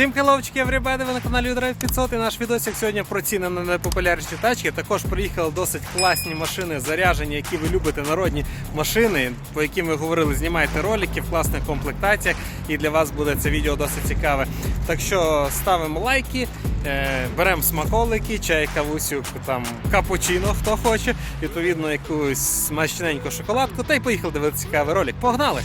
Всім хеловчики, everybody, ви на каналі Drive 500 і наш відосик сьогодні про ціни на найпопулярніші тачки. Також приїхали досить класні машини, заряжені, які ви любите, народні машини, по яким ви говорили, знімайте ролики в класних комплектаціях, і для вас буде це відео досить цікаве. Так що ставимо лайки, е, беремо смаколики, чай, кавусю, там капучино, хто хоче, відповідно, якусь смачненьку шоколадку, та й поїхали дивитися цікавий ролик. Погнали!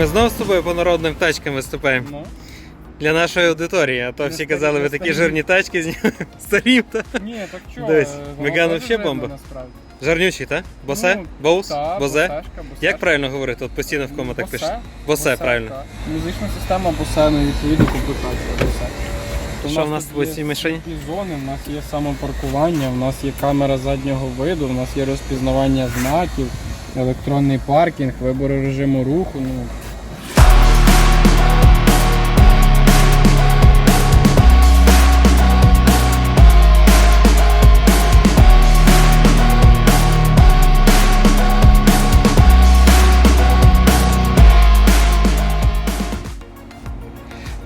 Ми знову з тобою по народним тачкам виступаємо. Ну, Для нашої аудиторії, а то Не всі казали, ви такі жирні тачки знімаєте. Старі, та ні, так чого? Меган вообще бомба. Жарнючі, так? Босе? Ну, Боус? Та, Бозе? босешка, босешка. Як правильно говорити? От постійно в кому так Босе. пишуть. Босе, правильно. так. Музична система босе, ну відповідно комплектація босе. То Що в нас є цій машині? зони, в нас є самопаркування, в нас є камера заднього виду, в нас є розпізнавання знаків, електронний паркінг, вибори режиму руху. Ну,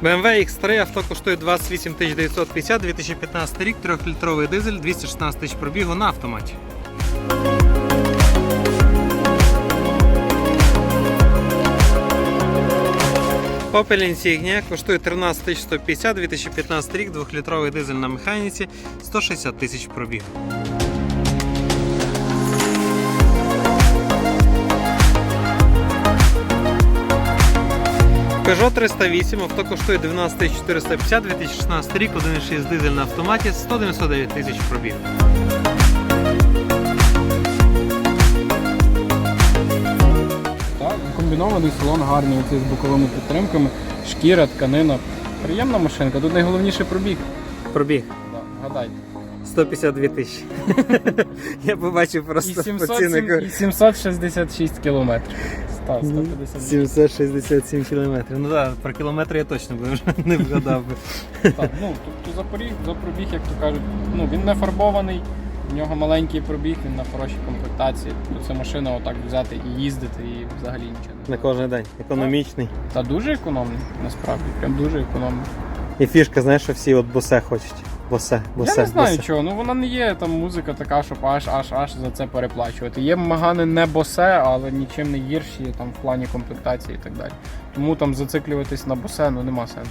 BMW X3 авто коштує 28 950, 2015 рік, 3-літровий дизель, 216 тисяч пробігу на автоматі. Opel Insignia коштує 13 150, 2015 рік, 2-літровий дизель на механіці, 160 тисяч пробігу. Peugeot 308, авто коштує 12 450, 2016 рік, 1,6 дизель на автоматі, 199 тисяч пробігу. так, комбінований салон гарний, оцей з боковими підтримками, шкіра, тканина. Приємна машинка, тут найголовніше пробіг. Пробіг Да, гадайте. 152 тисячі. Я побачив І, просто 700, по і 766 кілометрів. Став 150. 767 кілометрів. Ну так, про кілометри я точно би вже не вгадав би. Так, ну, тобто за поріг, пробіг, як то кажуть, ну він не фарбований, в нього маленький пробіг, він на хорошій комплектації. Тобто це машина отак взяти і їздити, і взагалі нічого не На кожен день. Економічний. Та дуже економний, насправді, прям дуже економний. І фішка, знаєш, що всі от босе хочуть. Босе, босе, Я не знаю босе. чого, ну вона не є там музика така, щоб аж аж аж за це переплачувати. Є магани не босе, але нічим не гірші там в плані комплектації і так далі. Тому там зациклюватись на босе ну нема сенсу.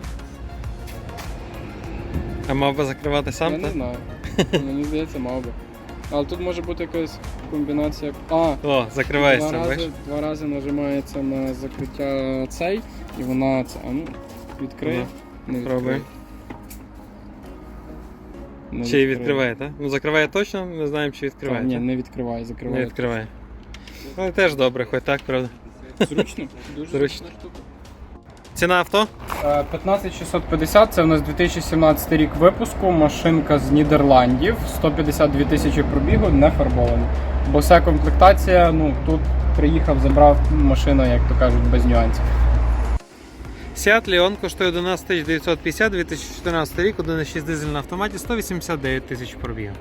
А мав би закривати сам? Я не знаю. Мені здається, мав би. Але тут може бути якась комбінація. А, О, закривається, два бачиш? рази, два рази нажимається на закриття цей, і вона це. А ну, відкриє. Не відкриє. Не Чи відкриває, так? Ну закриває точно, не знаємо, чи відкриває. Так, ні, так? не відкриває, не закриває. відкриває. Але теж добре, хоч так, правда. Зручно? Дуже Зручно. зручна штука. Ціна авто? Е, 15650 це у нас 2017 рік випуску. Машинка з Нідерландів, 152 тисячі пробігу, не фарбована. Бо вся комплектація, ну тут приїхав, забрав машина, як то кажуть, без нюансів. Seat Leon коштує 11 950, 2014 рік, 1,6 дизель на автоматі, 189 тисяч пробігу.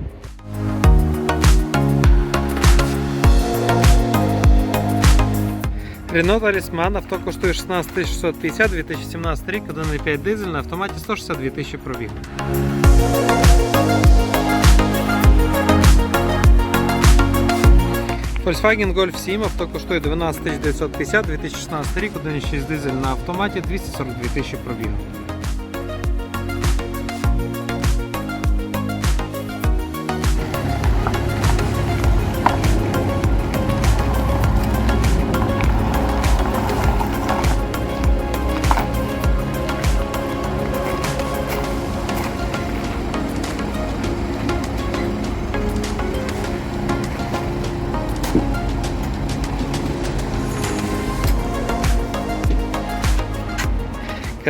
Renault Talisman авто коштує 16 650, 2017 рік, 1,5 дизель на автоматі 162 тисячі пробіг. Volkswagen Golf 7 авто коштує 12 950, 2016 рік, 1,6 дизель на автоматі, 242 тисячі пробігу.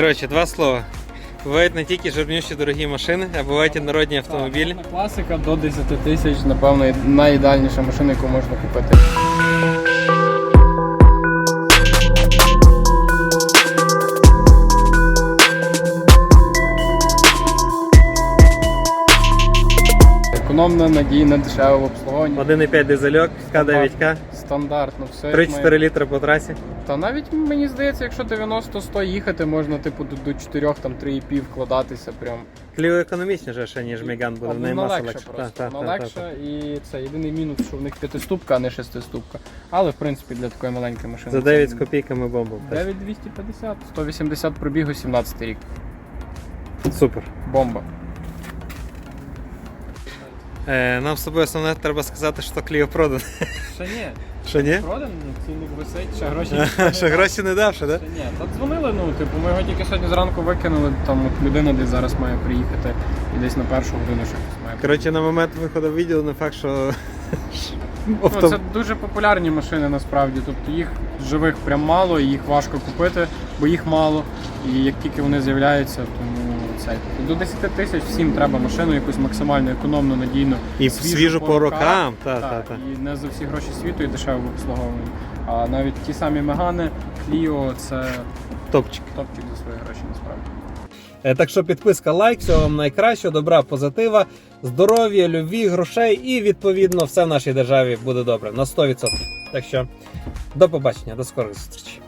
Коротше, два слова. Бувають не тільки жирнющі дорогі машини, а бувають і народні автомобілі. Класика до 10 тисяч, напевно, найідеальніша машина, яку можна купити. Економна, надійна, дешева в обслуговуванні. 1,5 дизельок, К9К, Стандартно, все. 3-4 літри по трасі. Та навіть мені здається, якщо 90-100 їхати, можна типу до, до 4, там 3,5 вкладатися прям. Кліо економічніше ще, ніж Меган буде, в Воно легше просто. Та, та, Воно та, та, легше і це єдиний мінус, що в них п'ятиступка, а не шестиступка. Але в принципі для такої маленької машини. За 9 з копійками бомба. 9250, 180 пробігу, 17 рік. Супер. Бомба. Е, нам з тобою основне треба сказати, що Кліо продан. Ще ні, Що ні? продан, цінник висить, ще гроші. Що гроші не дав, що, да? Ще ні, та дзвонили, ну, типу, ми його тільки сьогодні зранку викинули, там от людина десь зараз має приїхати і десь на першу годину щось має. Коротше, на момент виходу відео не факт, що. Ну, це дуже популярні машини насправді. Тобто їх живих прям мало, і їх важко купити, бо їх мало. І як тільки вони з'являються, тому це до 10 тисяч всім треба машину, якусь максимально економну, надійну. І свіжу по рокам. Та, та, та. і не за всі гроші світу і дешево в обслуговуванні. А навіть ті самі Мегани, Кліо це Топчик. топчик за свої гроші насправді. Е, Так що підписка, лайк, всього вам найкращого, добра, позитива, здоров'я, любві, грошей і відповідно все в нашій державі буде добре на 100%. Так що до побачення, до скорих зустрічей.